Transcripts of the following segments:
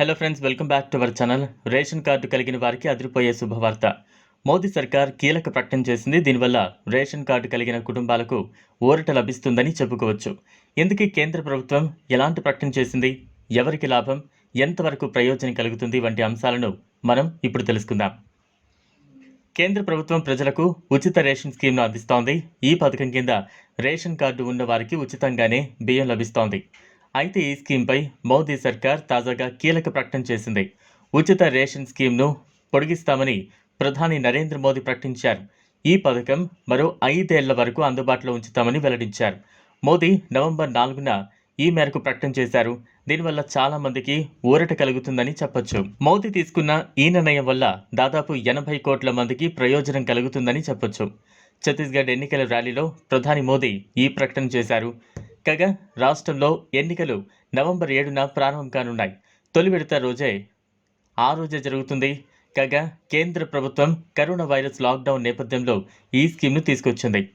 Hello friends welcome back to our channel ration card కలిగిన వారికి అదిరిపోయే శుభవార్త. మోదీ సర్కార్ కీలక ప్రకటన చేసింది. దీనివల్ల రేషన్ కార్డు కలిగిన కుటుంబాలకు ఊరట లభిస్తుందని చెప్పుకోవచ్చు. ఇందుకే కేంద్ర ప్రభుత్వం ఎలాంటి ప్రకటన చేసింది? ఎవరికి లాభం? ఎంతవరకు ప్రయోజనం కలుగుతుంది? వంటి అంశాలను మనం ఇప్పుడు తెలుసుకుందాం. కేంద్ర ప్రభుత్వం ప్రజలకు ఉచిత రేషన్ స్కీమ్ను అందిస్తోంది. ఈ పథకం కింద రేషన్ కార్డు ఉన్న వారికి ఉచితంగానే బియ్యం లభిస్తోంది. అయితే ఈ స్కీమ్పై మోదీ సర్కార్ తాజాగా కీలక ప్రకటన చేసింది. ఉచిత రేషన్ స్కీమ్ను పొడిగిస్తామని ప్రధాని నరేంద్ర మోదీ ప్రకటించారు. ఈ పథకం మరో ఐదేళ్ళ వరకు అందుబాటులో ఉంచుతామని వెల్లడించారు. మోదీ నవంబర్ నాలుగున ఈ మేరకు ప్రకటన చేశారు. దీనివల్ల చాలా మందికి ఊరట కలుగుతుందని చెప్పొచ్చు. మోదీ తీసుకున్న ఈ నిర్ణయం వల్ల దాదాపు ఎనభై కోట్ల మందికి ప్రయోజనం కలుగుతుందని చెప్పొచ్చు. ఛత్తీస్గఢ్ ఎన్నికల ర్యాలీలో ప్రధాని మోదీ ఈ ప్రకటన చేశారు. కాగా రాష్ట్రంలో ఎన్నికలు నవంబర్ ఏడున ప్రారంభం కానున్నాయి. తొలి విడత రోజే ఆ రోజే జరుగుతుంది. కాగా కేంద్ర ప్రభుత్వం కరోనా వైరస్ లాక్డౌన్ నేపథ్యంలో ఈ స్కీమ్ను తీసుకొచ్చింది.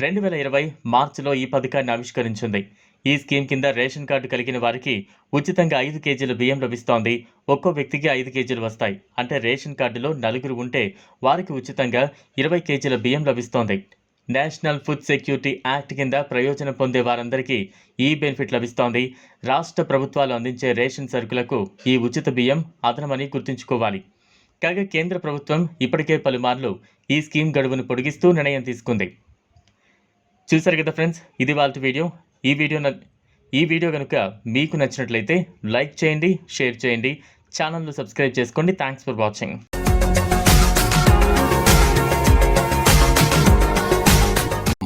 రెండు వేల ఇరవై మార్చిలో ఈ పథకాన్ని ఆవిష్కరించింది. ఈ స్కీమ్ కింద రేషన్ కార్డు కలిగిన వారికి ఉచితంగా ఐదు కేజీల బియ్యం లభిస్తోంది. ఒక్కో వ్యక్తికి ఐదు కేజీలు వస్తాయి. అంటే రేషన్ కార్డులో నలుగురు ఉంటే వారికి ఉచితంగా ఇరవై కేజీల బియ్యం లభిస్తోంది. నేషనల్ ఫుడ్ సెక్యూరిటీ యాక్ట్ కింద ప్రయోజనం పొందే వారందరికీ ఈ బెనిఫిట్ లభిస్తోంది. రాష్ట్ర ప్రభుత్వాలు అందించే రేషన్ సరుకులకు ఈ ఉచిత బియ్యం అదనమని గుర్తుంచుకోవాలి. కాగా కేంద్ర ప్రభుత్వం ఇప్పటికే పలుమార్లు ఈ స్కీమ్ గడువును పొడిగిస్తూ నిర్ణయం తీసుకుంది. చూశారు కదా ఫ్రెండ్స్ ఇది వాళ్ళ వీడియో. ఈ వీడియో ఈ వీడియో కనుక మీకు నచ్చినట్లయితే లైక్ చేయండి షేర్ చేయండి. ఛానల్ను సబ్స్క్రైబ్ చేసుకోండి. Thanks for watching.